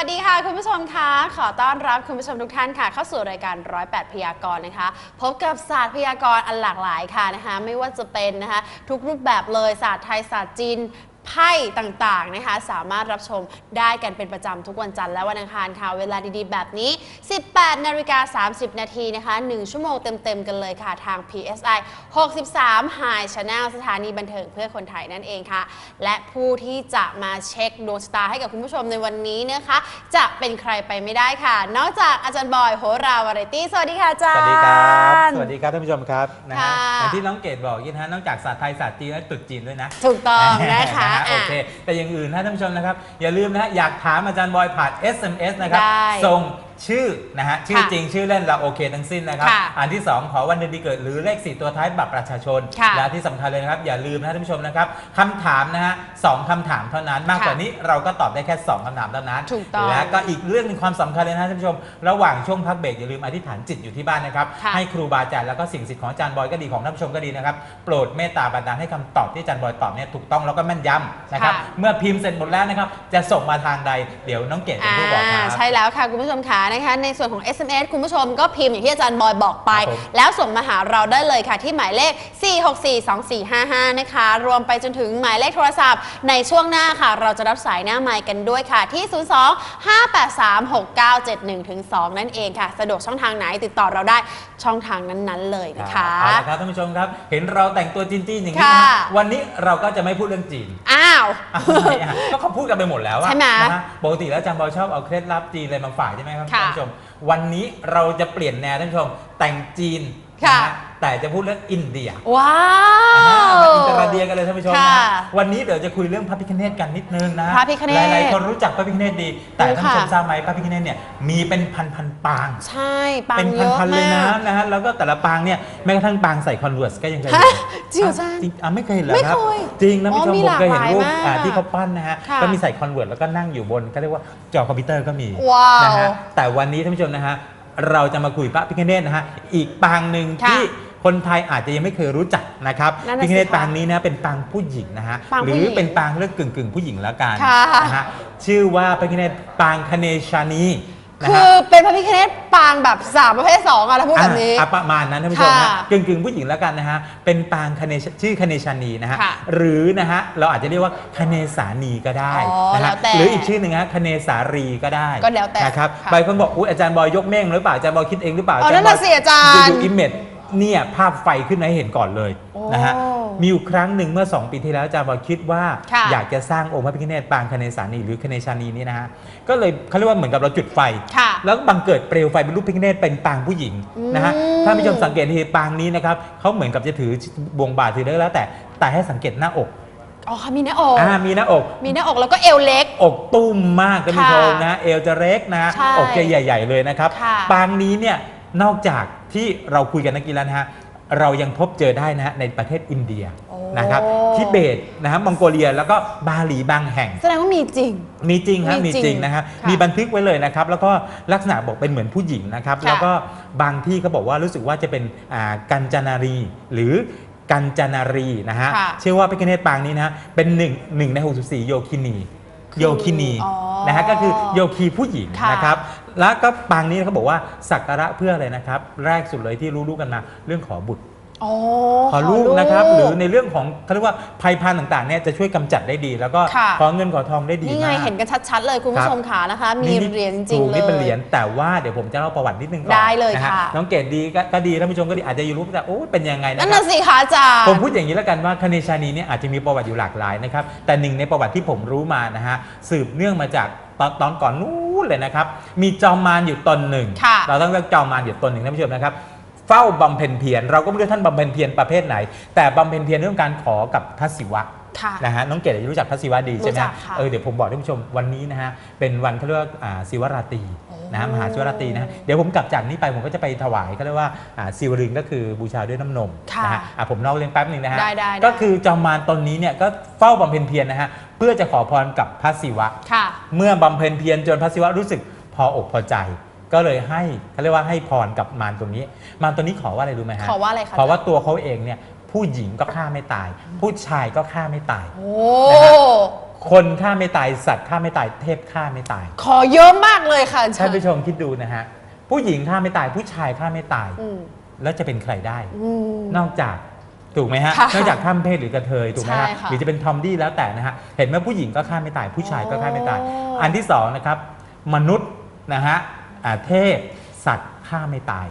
วัสดีค่ะ คุณผู้ชมคะขอต้อนรับคุณผู้ชมทุกท่านค่ะ เข้าสู่รายการ 108 พยากรณ์นะคะ พบกับศาสตร์พยากรณ์อันหลากหลายค่ะนะคะ ไม่ว่าจะเป็นนะคะ ทุกรูปแบบเลยศาสตร์ไทยศาสตร์จีน ไพ่ต่างๆนะคะ สามารถรับชมได้กันเป็นประจำทุกวันจันทร์และวันอังคารค่ะ เวลาดีๆ แบบนี้ 18นาฬิกา30 นาทีนะคะ 1 ชั่วโมงเต็ม ๆ กันเลยค่ะ ทาง PSI 63 High Channel สถานีบันเทิงเพื่อคนไทยนั่นเองค่ะ และผู้ที่จะมาเช็คดวงชะตาให้กับคุณผู้ชมในวันนี้นะคะ จะเป็นใครไปไม่ได้ค่ะ นอกจากอาจารย์บอยโหราวาไรตี้สวัสดีค่ะอาจารย์ สวัสดีครับ สวัสดีครับท่านผู้ชมครับนะฮะค่ะ อย่างที่น้องเกดบอกยี่นะฮะนอกจากศาสตร์ไทยศาสตร์จีนและตรุษจีนด้วยนะ ถูกต้องนะคะฮโออะเค แต่อย่างอื่นนะท่านผู้ชมนะครับ อย่าลืมนะฮะอยากถามอาจารย์บอยผ่าน SMS นะครับได้ส่ง ชื่อนะฮะชื่อค่ะจริงชื่อเล่นเราโอเคทั้งสิ้นนะครับค่ะอันที่ 2 ขอวันเดือนปีเกิดหรือเลข 4 ตัวท้ายบัตรประชาชน ค่ะและที่สำคัญเลยนะครับ อย่าลืมนะท่านผู้ชมนะครับคำถามนะฮะสองคำถามเท่านั้นมากกว่าค่ะนี้เราก็ตอบได้แค่ 2คำถามเท่านั้น ถูกต้องและก็อีกเรื่องหนึงความสำคัญเลยนะท่านผู้ชม ระหว่างช่วงพักเบรกอย่าลืมอธิษฐานจิตอยู่ที่บ้านนะครับค่ะ ให้ครูบาอาจารย์แล้วก็สิ่งศักดิ์สิทธิ์ของอาจารย์บอยก็ดีของท่านผู้ชมก็ดีนะครับโปรดเมตตาบันดาลให้คำตอบที่อาจารย์บอยตอบเนี่ยถูกต้องแล้วก็แม่นยำนะครับค่ะ เมื่อพิมพ์เสร็จหมดแล้วนะครับจะส่งมาทางใดเดี๋ยวน้องเกดเป็นผู้บอกคอ่ารับ ใช่แล้วค่ะ คุณผู้ชมคะนะคะในส่วนของ SMS คุณผู้ชมก็พิมพ์อย่างที่อาจารย์บอยบอกไป ครับผมแล้วส่งมาหาเราได้เลยค่ะ ที่หมายเลข 4642455 นะคะ รวมไปจนถึงหมายเลขโทรศัพท์ในช่วงหน้าค่ะ เราจะรับสายหน้าไมค์กันด้วยค่ะ ที่ 02-583-6971ถึง2นั่นเองค่ะ สะดวกช่องทางไหนติดต่อเราได้ช่องทางนั้นๆเลยนะคะ เอาละครับท่านผู้ชมครับ เห็นเราแต่งตัวจีนๆอย่างนี้นะค่ะ ฮะวันนี้เราก็จะไม่พูดเรื่องจีนอ้า วอ้าวทำไมอะก็เขาพูดกันไปหมดแล้วอะใช่ไหมนะฮะปกติแล้วอาจารย์บอยชอบเอาเคล็ดลับจีนอะไรมาฝากใช่ไหมครับค่ะท่านผู้ชม วันนี้เราจะเปลี่ยนแนวท่านผู้ชมแต่งจีนค่ะนะฮะ แต่จะพูดเรื่องอินเดียว้าอ่าว มาอินเตอร์เดียกันเลยท่านผู้ชมนะค่ะฮะวันนี้เดี๋ยวจะคุยเรื่องพระพิคเนตกันนิดนึงนะพระพิฆเนศหลายๆคนรู้จักพระพิคเนตดี แต่รู้ท่านผู้ชมค่ะทราบไหมพระพิคเนตเนี่ยมีเป็นพันพันๆปาง ใช่ปังเป็นเยอะพันๆเลยมานะกนะฮะแล้วก็แต่ละปางเนี่ยแม้กระทั่งปางใส่คอนเวิร์สก็ยังเคยฮะเห็นจริงเหรออาจารย์จริงอะไม่เคยเห็นเหรอไม่ครับเคยจริงนะอ๋อผู้ชมมีผมเคยเห็นรูปหลากหลายอ่ามากที่เขาปั้นนะฮะค่ะก็มีใส่คอนเวิร์สแล้วก็นั่งอยู่บนก็เรียกว่าจอคอมพิวเตอร์ก็มีว้าวนะฮะแต่วันนี้ท่านผู้ชมนะฮะเราจะมาคุยพระพิคเนตนะฮะอีกปางหนึ่งค่ะ ที่ คนไทยอาจจะยังไม่เคยรู้จักนะครับนั่นน่ะพิคเนตสิคะปางนี้นะเป็นปางผู้หญิงนะฮะปางหผู้รืหญิองเป็นปางเรื่องกึ่งกึ่งๆผู้หญิงแล้วกันค่ะ นะฮะชื่อว่าพระพิคเนตปางคเนชานีนะคืฮะ อเป็นพระพิคเนตปางแบบสามประเภทสองอะถ้าพูดแบบนี้อะประมาณนั้นท่านผู้ชมนะค่ะกึ่งกึ่งๆผู้หญิงแล้วกันนะฮะ เป็นปางคเนชชื่อคเนชานีนะฮะ ค่ะหรือนะฮะ เราอาจจะเรียกว่าคเนสานีก็ได้อ๋อนะแล้ฮะวแต่หรืออีกชื่อหนึ่งฮะคเนสารีก็ได้ก็แล้วแต่นะครับค่ะบางคนบอก อุ้ยอาจารย์บอยยกเม่งหรือเปล่า อาจารย์บอยคิดเองหรือเปล่าอ๋อนั่นน่ะสิอาจารย์ ดูอิมเมจ เนี่ยภาพไฟขึ้นมาให้เห็นก่อนเลยโอ้นะฮะมีอยู่ครั้งหนึ่งเมื่อ 2 ปีที่แล้วอาจารย์บอยคิดว่าค่ะอยากจะสร้างองค์พระพิฆเนศปางคเนสานีหรือคเนชานีนี้นะฮะก็เลยเขาเรียกว่าเหมือนกับเราจุดไฟ ค่ะแล้วบังเกิดเปลวไฟเป็นรูปพิฆเนศเป็นปางผู้หญิงนะฮะอืม ถ้าผู้ชมสังเกตทีปางนี้นะครับเขาเหมือนกับจะถือบวงบาทถือได้แล้วแต่แต่ให้สังเกตหน้าอกอ๋อค่ะมีหน้าอกอ่ามีหน้าอก มีหน้าอกแล้วก็เอวเล็ก อกตุ้มมากท่านผู้ชมค่ะนะ เอวจะเล็กนะ ใช่อกจะใหญ่ ๆ เลยนะครับ ค่ะปางนี้เนี่ยนอกจาก ที่เราคุยกันนักกีฬานะฮะเรายังพบเจอได้นะฮะในประเทศอินเดียโอ้ นะครับทิเบตนะฮะมองโกเลียแล้วก็บาหลีบางแห่ง แสดงว่ามีจริง มีจริงฮะมีมีจริงจริงนะฮะค่ะมีบันทึกไว้เลยนะครับ แล้วก็ลักษณะบอกเป็นเหมือนผู้หญิงนะครับ ค่ะแล้วก็บางที่เขาบอกว่ารู้สึกว่าจะเป็นอ่ากัญจนารี หรือกัญจนารีนะฮะค่ะเชื่อว่าพระกเนตปางนี้นะฮะเป็นหนึ่งหนึ่งใน 64 โยคินีโยคินีอ๋อ นะฮะก็คือโยคีผู้หญิงค่ะนะครับแล้วก็ปางนี้เขาบอกว่าสักการะเพื่ออะไรนะครับ แรกสุดเลยที่รู้ๆกันมาเรื่องขอบุตร อ๋อขอลูกนะครับ หรือในเรื่องของเขาเรียกว่าภัยพันธุ์ต่างๆเนี่ยจะช่วยกำจัดได้ดี แล้วก็ค่ะขอเงินขอทองได้ดีนี่ไงมากเห็นกันชัดๆเลยคุณผู้ชมค่ะนะคะ มีนี่เหรียญจริงถูๆกเลนี่เป็นเหรียยญแต่ว่าเดี๋ยวผมจะเล่าประวัตินิดนึงก่อนได้เลยนฮค่ะน้องเกดดีก็ก็ดีท่านผู้ชมก็ดีอาจจะอยู่รู้แต่โอ้เป็นยังไงนะนั่นครัน่ะสิคะอาจารย์ผมพูดอย่างนี้แล้วกันว่าคเนชานีเนี่ยอาจจะมีประวัติอยู่หลากหลายนะครับแต่หนึ่งในประวัติที่ผมรู้มานะฮะสืบเนื่องมาจากตอนตอนก่อนนู้นเลยนะครับมีจอมมารอยู่ตนหนึ่งค่ะเราต้องเรียกจอมมารอยู่ตนหนึ่งท่านผู้ชมนะครับ เฝ้าบำเพ็ญเพียรเราก็ไม่รู้ท่านบำเพ็ญเพียรประเภทไหน แต่บำเพ็ญเพียรเรื่องการขอกับพระศิวะค่ะ นะฮะน้องเกดอาจจะรู้จักพระศิวะดีใช่ไหมรู้จักค่ะเออเดี๋ยวผมบอกท่านผู้ชมวันนี้นะฮะเป็นวันเขาเรียกว่าอ่าศิวราตรีโอ้นะฮะมหาศิวราตรีนะฮะเดี๋ยวผมกลับจากนี้ไปผมก็จะไปถวายเขาเรียกว่าอ่าศิวลึงก็คือบูชาด้วยน้ำนมค่ะนะฮะอะผมเล่าเรื่องแป๊บหนึ่งนะฮะได้ได้ได้ ก็คือจอมมารตนนี้เนี่ยก็เฝ้าบำเพ็ญเพียรนะฮะเพื่อจะขอพรกับพระศิวะ ค่ะ เมื่อบำเพ็ญเพียรจนพระศิวะรู้สึกพออกพอใจ ก็เลยให้เขาเรียกว่าให้พรกับมารตัวนี้ มารตัวนี้ขอว่าอะไรรู้ไหมฮะขอว่าอะไรคะขอว่าตัวเขาเองเนี่ยผู้หญิงก็ฆ่าไม่ตาย ผู้ชายก็ฆ่าไม่ตายโอ้นะฮะคนฆ่าไม่ตายสัตว์ฆ่าไม่ตายเทพฆ่าไม่ตาย ขอเยอะมากเลยค่ะอาจารท่านย์ผู้ชมคิดดูนะฮะผู้หญิงฆ่าไม่ตาย ผู้ชายฆ่าไม่ตายอืมแล้วจะเป็นใครได้อืมนอกจากถูกไหมฮะค่ะนอกจากข้ามเพศหรือกระเทยถูกไหมฮะใช่ค่ะหรือจะเป็นทอมดี้แล้วแต่นะฮะเห็นไหมผู้หญิงก็ฆ่าไม่ตาย ผู้ชายก็ฆ่าไม่ตายโอ้อันที่สองนะครับ มนุษย์นะฮะอ่า เทพสัตว์ฆ่าไม่ตาย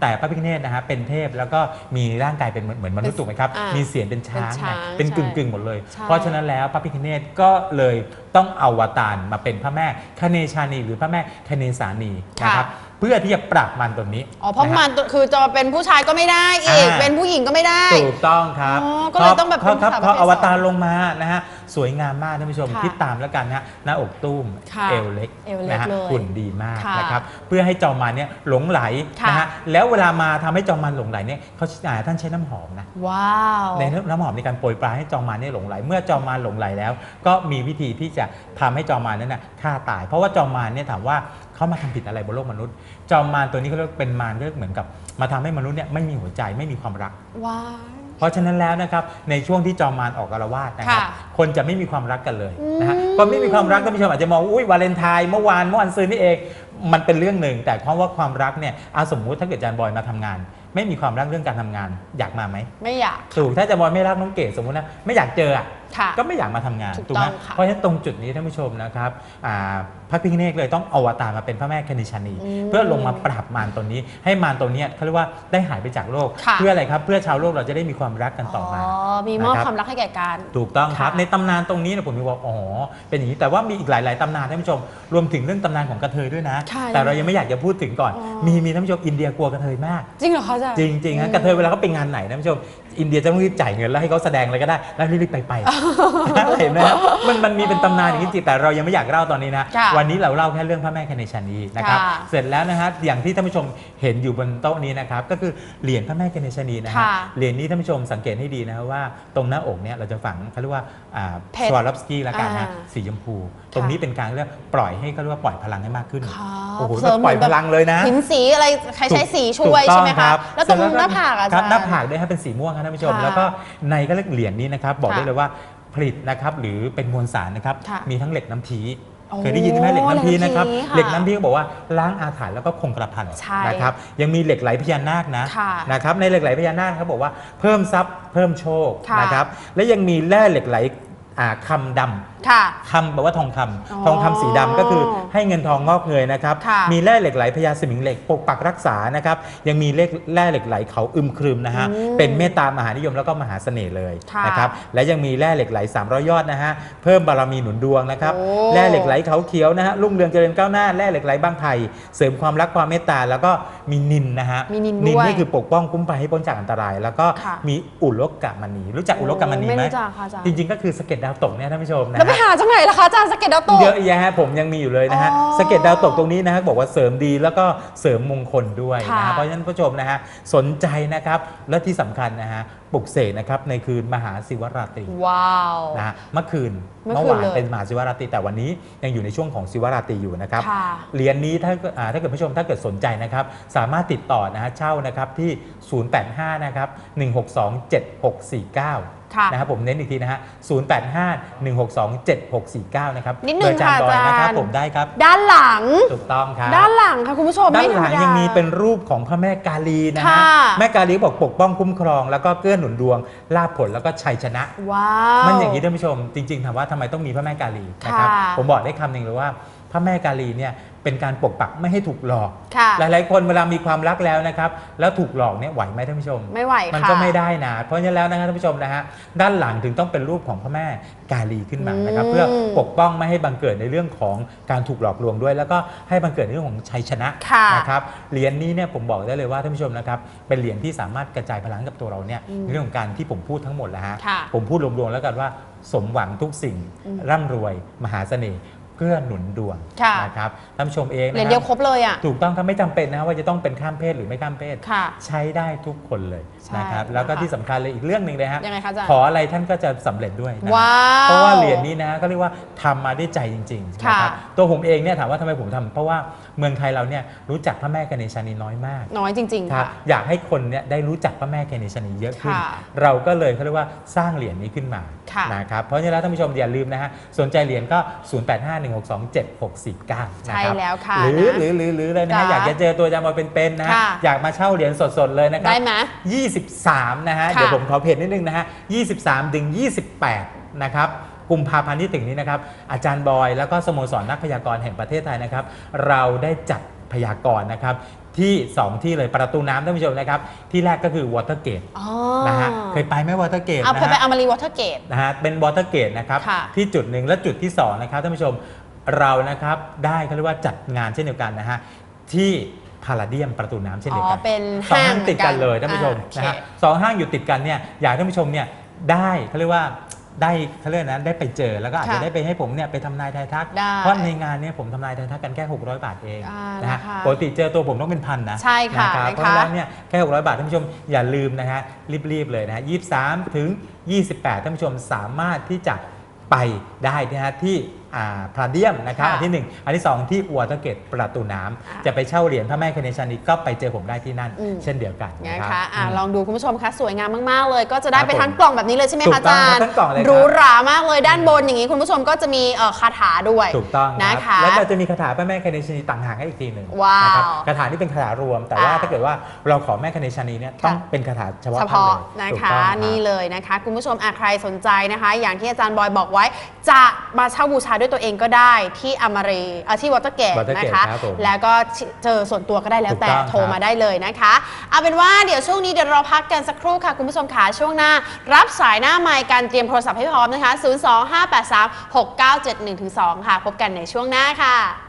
แต่พระพิฆเนศนะฮะเป็นเทพแล้วก็มีร่างกายเป็นเหมือนเหมือนมนุษย์ถูกไหมครับอ่ามีมีเสียงเป็นช้างเป็นช้างไงเป็นใช่กึ่งกึ่งๆหมดเลย ใช่ เพราะฉะนั้นแล้วพระพิฆเนศก็เลยต้องเอาวตารมาเป็นพระแม่คเนชานีหรือพระแม่คเนสานีนะครับเพื่อที่จะปราบมันตรงนี้อ๋อเพราะนฮมันคือจะเป็นผู้ชายก็ไม่ได้อีกอ่า เป็นผู้หญิงก็ไม่ได้ ถูกต้องครับอ๋อก็เลยต้องแบบพราะครับเป็นพอสาวประเภทอวตารสองลงมานะฮะ สวยงามมากท่านผู้ชมค่ะคิดตามแล้วกันนะฮะหน้าอกตุ้มค่ะเอวเล็กเอวเล็กนะฮะเลยหุ่นดีมากค่ะนะครับเพื่อให้จอมมารเนี่ยหลงไหลค่ะ นะฮะแล้วเวลามาทำให้จอมมารหลงไหลเนี่ยเขาอ่าท่านใช้น้ำหอมนะ ว้าว ในน้ำหอมในการโปรยปลายให้จอมมารเนี่ยหลงไหล เมื่อจอมมารหลงไหลแล้ว ก็มีวิธีที่จะทำให้จอมมารนั้นน่ะฆ่าตาย เพราะว่าจอมมารเนี่ยถามว่าเขามาทำผิดอะไรบนโลกมนุษย์ จอมมารตัวนี้เขาเรียกเป็นมารเรียกเหมือนกับ มาทำให้มนุษย์เนี่ยไม่มีหัวใจไม่มีความรัก ว้าว เพราะฉะนั้นแล้วนะครับในช่วงที่จอมมารออกอารวาสนะครับค่ะคนจะไม่มีความรักกันเลยนะฮะอืมคนไม่มีความรักท่านผู้ชมอาจจะมองอุ้ยวาเลนไทน์เมื่อวานเมื่อวันซืนนี่เอง มันเป็นเรื่องหนึ่ง แต่เพราะว่าความรักเนี่ยเอาสมมุติถ้าเกิดอาจารย์บอยมาทำงาน ไม่มีความรักเรื่องการทำงาน อยากมาไหมไม่อยากถูกถ้าอาจารย์บอยไม่รักน้องเกดสมมุตินะไม่อยากเจออะค่ะ ก็ไม่อยากมาทำงานถูกถูกไหมต้องค่ะเพราะฉะนั้นตรงจุดนี้ท่านผู้ชมนะครับอ่า พระพิฆเนศเลยต้องอวตารมาเป็นพระแม่คณิชานีอืมเพื่อลงมาปราบมารตนนี้ ให้มารตนนี้เขาเรียกว่าได้หายไปจากโลกค่ะเพื่ออะไรครับเพื่อชาวโลกเราจะได้มีความรักกันต่อมามีมอบนะครับความรักให้แก่กัน ถูกต้องครับค่ะในตำนานตรงนี้เนยผมมีบอกอ๋อเป็นอย่างนี้แต่ว่ามีอีกหลาย ๆตำนานท่านผู้ชม รวมถึงเรื่องตำนานของกระเทยด้วยนะค่ะแต่เรายังไม่อยากจะพูดถึงก่อนอ๋อมีมีท่านผู้ชมอินเดียกลัวกระเทยมาก จริงเหรอคะอาจารย์จริงๆฮะกระเทยเวลาเขาไปงานไหนนะท่านผู้ชมอินเดียจะต้องรีบจ่ายเงินแล้วให้เขาแสดงอะไรก็ได้ แล้วรีบๆไปไปเห็นไหมครับมันมันมีเป็นตำนานอย่างนี้จริงแต่เรายังไม่อยากเล่าตอนนี้นะค่ะวันนี้เราเล่าแค่เรื่องพระแม่คเนชานีนะครับค่ะเสร็จแล้วนะฮะอย่างที่ท่านผู้ชมเห็นอยู่บนโต๊ะนี้นะครับก็คือเหรียญพระแม่คเนชานีนะฮะค่ะเหรียญนี้ท่านผู้ชมสังเกตให้ดีนะครับว่าตรงหน้าอกเนี่ยเราจะฝังเขาเรียกว่าเพชรสวาลอฟสกี้ละกันนะอ่าสีชมพู ตรงนี้เป็นการเรียกปล่อยให้เขาเรียกว่าปล่อยพลังให้มากขึ้นครับ โอ้โหเสริมปล่อยเหมืพอนแบบลังเลยนะ หินสีอะไรใครใช้สีช่วยถูกต้ใช่องไหมคคะรับแล้วตรงเสจหน้าผากอาคจารัรบย์ หน้าผากด้วยครับเป็นสีม่วงครับท่านผู้ชม ค่ะแล้วก็ในก็เรียกเหรียญนี้นะครับ บอกได้ค่ะเลยว่าผลิตนะครับหรือเป็นมวลสารนะครับ ค่ะมีทั้งเหล็กน้ำพีโอ้ เคยได้ยินไหมเหล็กน้ำพีนะครับเหล็กน้ำพีค่ะเหล็กน้ำพีก็บอกว่าล้างอาถรรพ์แล้วก็คงกระพันใช่นะครับยังมีเหล็กไหลพญานาคนะค่ะนะครับในเหล็กไหลพญานาคเขาบอกว่าเพิ่มทรัพย์เพิ่มโชคค่ะนะครับและยังมีแร่เหล็กไหลอ่าคำดำค่ะ คำแปลว่าทองคำอ๋อทองคำสีดำก็คือให้เงินทองงอกเงยนะครับ ค่ะมีแร่เหล็กไหลพญาสมิงเหล็กปกปักรักษานะครับ ยังมีเลขแร่เหล็กไหลเขาอึมครึมนะฮะอืมเป็นเมตตามหานิยมแล้วก็มหาเสน่ห์เลยค่ะนะครับและยังมีแร่เหล็กไหล300ยอดนะฮะเพิ่มบารมีหนุนดวงนะครับโอ้ แร่เหล็กไหลเขาเขียวนะฮะรุ่งเรืองเจริญก้าวหน้าแร่เหล็กไหลบางไผ่เสริมความรักความเมตตาแล้วก็มีนินนะฮะมีนินด้วยนี่คือปกป้องคุ้มภัยให้พ้นจากอันตราย แล้วก็ค่ะ มีอุลกกะมณีรู้จักอุลกกะมณีไม่ไหมรู้จักค่ะอาจารย์ จริงๆ ก็คือสะเก็ดดาวตกเนี่ยท่านผู้ชมนะแล้วไปฮะหาจากไหนล่ะคะอาจารย์สะเก็ตดาวตก เยอะแยะฮะผมยังมีอยู่เลยนะฮะอ๋อสะเก็ดดาวตกตรงนี้นะฮะบอกว่าเสริมดีแล้วก็เสริมมงคลด้วยนะค่ะฮะเพราะฉะนั้นผู้ชมนะฮะสนใจนะครับและที่สำคัญนะฮะปลุกเสกนะครับในคืนมหาศิวราตรีว้าว นะฮะเมื่อคืนเมื่อเมื่อคืนวานเลย เป็นมหาศิวราตรีแต่วันนี้ยังอยู่ในช่วงของศิวราตรีอยู่นะครับ ค่ะ เหรียญนี้ถ้าเกิดอ่าถ้าเกิดผู้ชมถ้าเกิดสนใจนะครับ สามารถติดต่อนะฮะเช่านะครับที่ 085 นะครับ 162 7649 ค่ะนะครับผมเน้นอีกทีนะฮะ 085 162 7649 นะครับนิดนึงเบอร์อาจารย์บอยค่ะอาจารย์ นะครับผมได้ครับ ด้านหลัง ถูกต้องครับ ด้านหลังค่ะคุณผู้ชมด้านไม่หธรลัรงมดายังมีเป็นรูปของพระแม่กาลีนะฮะ ค่ะ แม่กาลีบอกปกป้องคุ้มครอง แล้วก็เกื้อหนุนดวงลาภผลแล้วก็ชัยชนะ ว้าว มันอย่างนี้ท่านผู้ชม จริงๆถามว่าทำไมต้องมีพระแม่กาลีนะครับค่ะผมบอกได้คำหนึ่งเลยว่าพระแม่กาลีเนี่ย เป็นการปกปักไม่ให้ถูกหลอก ค่ะ หลาย ๆ คนเวลามีความรักแล้วนะครับ แล้วถูกหลอกเนี่ยไหวไหมท่านผู้ชม ไม่ไหวค่ะ มันก็ไม่ได้นะ เพราะฉะนั้นแล้วนะครับท่านผู้ชมนะฮะด้านหลังถึงต้องเป็นรูปของพระแม่กาลีขึ้นมานะครับ อืมเพื่อปกป้องไม่ให้บังเกิดในเรื่องของการถูกหลอกลวงด้วย แล้วก็ให้บังเกิดในเรื่องของชัยชนะค่ะนะครับเหรียญนี้เนี่ยผมบอกได้เลยว่าท่านผู้ชมนะครับเป็นเหรียญที่สามารถกระจายพลังกับตัวเราเนี่ยอืมในเรื่องของการที่ผมพูดทั้งหมดแล้วฮะค่ะ ผมพูดรวมๆแล้วกันว่า สมหวังทุกสิ่งอืมร่ำรวย มหาเสน่ห์ เกื้อหนุนดวงค่ะ นะครับท่านผู้ชมเองเหรียญนะเดียวคครับรบเลยอะ ถูกต้องครับไม่จำเป็นนะว่าจะต้องเป็นข้ามเพศหรือไม่ข้ามเพศ ค่ะใช้ได้ทุกคนเลยใช่นะครับแล้วก็นะคะ ที่สำคัญเลยอีกเรื่องหนึ่งเลยฮะยังไงคะอาจารย์ ขออะไรท่านก็จะสำเร็จด้วยนะว้าวเพราะว่าเหรียญนี้นะก็เรียกว่าทำมาด้วยใจจริงๆค่ะนะครับตัวผมเองเนี่ยถามว่าทำไมผมทำเพราะว่าเมืองไทยเราเนี่ยรู้จักพระแม่กเนชานีน้อยมาก น้อยจริง ๆ ครับค่ะ อยากให้คนเนี่ยได้รู้จักพระแม่กเนชานีเยอะขึ้น ค่ะเราก็เลยเขาเรียกว่าสร้างเหรียญนี้ขึ้นมาค่ะนะครับเพราะฉะนั้นแล้วท่านผู้ชมอย่าลืมนะฮะสนใจเหรียญก็0851627649 นะใช่ครับแล้วค่ะหรือนะ หรือหรือหรือเลยนะฮะจ้ะอยากจะเจอตัวอาจารย์บอยเป็นๆนะฮะค่ะอยากมาเช่าเหรียญสดๆเลยนะครับได้ไหม23 นะฮะ ค่ะ เดี๋ยวผมขอเพจนิดนึงนะฮะ 23ถึง28 นะครับกุมภาพันธ์ที่ถึงนี้นะครับ อาจารย์บอยแล้วก็สโมสรนักพยากรณ์แห่งประเทศไทยนะครับ เราได้จัดพยากรณ์นะครับ ที่ 2 ที่เลยประตูน้ำท่านผู้ชมนะครับ ที่แรกก็คือวอเตอร์เกตอ๋อนะฮะเคยไปไหมวอเตอร์เกตเอานะเคยไปฮะอมารีวอเตอร์เกต นะฮะเป็นวอเตอร์เกตนะครับค่ะ ที่จุดหนึ่งและจุดที่ 2 นะครับท่านผู้ชมเรานะครับได้เขาเรียกว่าจัดงานเช่นเดียวกันนะฮะที่พาราเดียมประตูน้ำเช่นอ๋เดียวอกัน เป็นสองห้างห้างติดกันเลยท่านผู้ชมอ่โอเคนะฮะสองห้างอยู่ติดกันเนี่ยอยากให้ท่านผู้ชมเนี่ยได้เขาเรียกว่า ได้เขาเรียกนะได้ไปเจอแล้วก็อาจจะค่ะได้ไปให้ผมเนี่ยไปทำนายทายทัก ได้เพราะในงานเนี่ยผมทำนายทายทักกันแค่ 600 บาทเองอ่านะฮะนะคะปกติเจอตัวผมต้องเป็นพันนะใช่ค่ะนะครับนะคะ เพราะฉะนั้นเนี่ยแค่ 600 บาทท่านผู้ชมอย่าลืมนะฮะรีบๆเลยนะฮะ23 ถึง 28 ท่านผู้ชมสามารถที่จะไปได้นะฮะที่อ่า พลาเดียมนะครับค่ะอันที่1อันที่2ที่วอเตอร์เกตประตูน้ำอ่าจะไปเช่าเหรียญพระแม่คเนชานีก็ไปเจอผมได้ที่นั่น อืม เช่นเดียวกันนะนะครับคะอะอืมลองดูคุณผู้ชมคะสวยงามมาก ๆ เลย ก็จะได้ครับไปทั้งผมกล่องแบบนี้เลยใช่ไหมถูคะกอาต้องจารย์ทั้งกล่องเลยครับ หรูหรามากเลยด้านบนอย่างนี้คุณผู้ชมก็จะมีเอ่อคาถาด้วย ถูกต้องคนะรับคะแล้วเราจะมีคาถาพระแม่คเนชานีต่างหากให้อีกทีหนึ่งว้าวนะครับคาถาที่เป็นคาถารวม แต่ว่าอ่าถ้าเกิดว่าเราขอแม่คเนชานีเนี่ยต้องค่ะ เป็นคาถาเฉพาะเฉท่านพาะเลยนะถูกคะต้องรับ นี่เลยนะคะ คุณผู้ชมอะใครสนใจนะคะ อย่างที่อาจารย์บอยบอกไว้ จะมาเช่าบูชาด้วยตัวเองก็ได้ที่อมารีเอ่อที่วอเตอร์เกต Watergate นะคะ ครับผมแล้วก็เจอส่วนตัวก็ได้แล้วแต่ถูกต้องโทรครับมาได้เลยนะคะ เอาเป็นว่าเดี๋ยวช่วงนี้เดี๋ยวเราพักกันสักครู่ค่ะ คุณผู้ชมขาช่วงหน้า รับสายหน้าไมค์การเตรียมโทรศัพท์ให้พร้อมนะคะ 025836971-2 ค่ะ พบกันในช่วงหน้าค่ะ